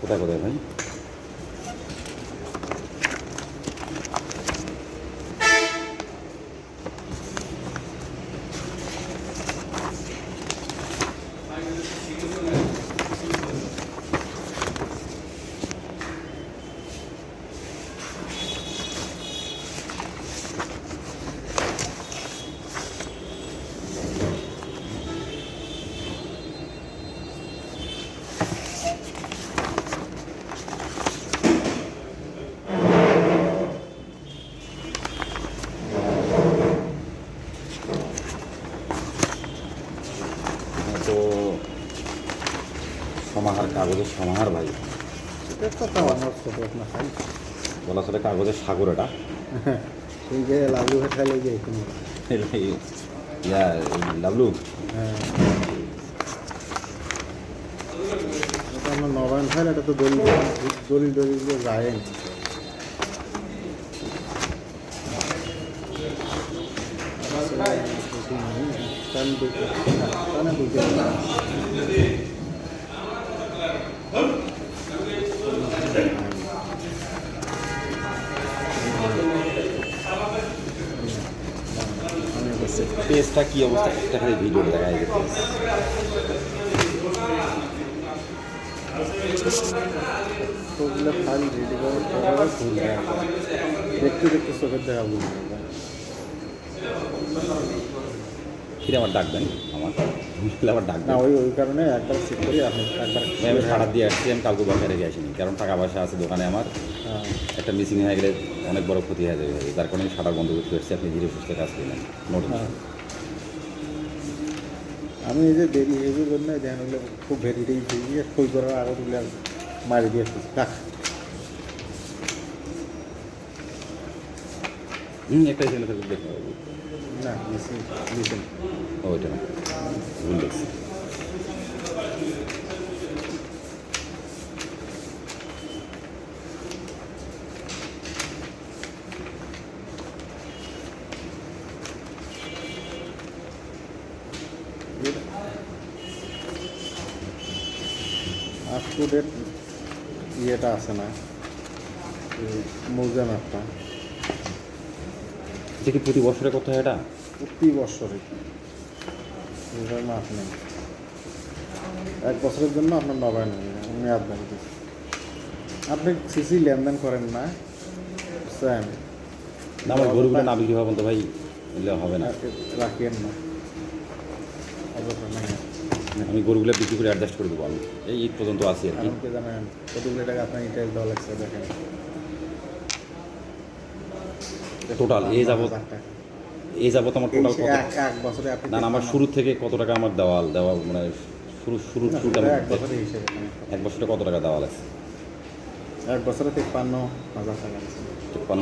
কোথায় কোথায় ভাই সমাহার কাগজের সমাহার ভাই বলা চলে কাগজের সাগর এটা লাভলু ইয়া হ্যাঁ আমার নবায়ন এটা তো দলিল দলিল দলিল যায় আছে পেজটা কী অবস্থা একটা খালি ভিডিও দেখা যায় দেখতে দেখতে চোখের দেখা যায় ফিরে আমার ডাকবেন আমার। ফিরে আমার না ওই ওই কারণে একবার চেক করি আপনি একবার আমি সারা দিয়ে আসছি আমি কাউকে বাসায় রেখে আসিনি কারণ টাকা পয়সা আছে দোকানে আমার। হ্যাঁ, একটা মিসিং হয়ে গেলে অনেক বড় ক্ষতি হয়ে যাবে যার কারণে আমি সারা বন্ধ করতে পারছি আপনি ধীরে সুস্থ কাজ করলেন নোট হ্যাঁ। আমি এই যে দেরি হয়ে জন্য দেখেন খুব ভেরি টেরি দিয়ে সই করার আগে ওগুলো মারি দিয়ে রাখ। হুম একটা ছেলে থাকবে দেখতে পাবো না ওইটা না ভুল দেখছি আপ টু ডেট ইয়েটা আছে না মৌজা ম্যাপটা এটা কি প্রতি বছরে করতে হয় এটা? প্রতি বছরে। এটার মাপ নেই। এক বছরের জন্য আপনার হয়ে যাবে মেয়াদ দিচ্ছে আপনি সিসি লেনদেন করেন না বুঝছেন না আমার গরুগুলো না বিক্রি হবেন তো ভাই হবে না। রাখিয়েন না। নাই আমি গরুগুলো বিক্রি করে অ্যাডজাস্ট করে দেবো আমি। এই ঈদ পর্যন্ত আছি আর কি। কতগুলো টাকা আপনার ইন্টারেস্ট দেওয়া লাগছে দেখেন। টোটাল এই যাবত এ যাবত আমার টোটাল কত? এক এক বছরে আপনি না না আমার শুরু থেকে কত টাকা আমার দেওয়াল দেওয়াল মানে শুরু শুরু শুরু শুরুটা এক বছরে হিসেবে এক বছরে কত টাকা দেওয়াল আছে? এক বছরে তিপ্পান্ন হাজার টাকা তিপ্পান্ন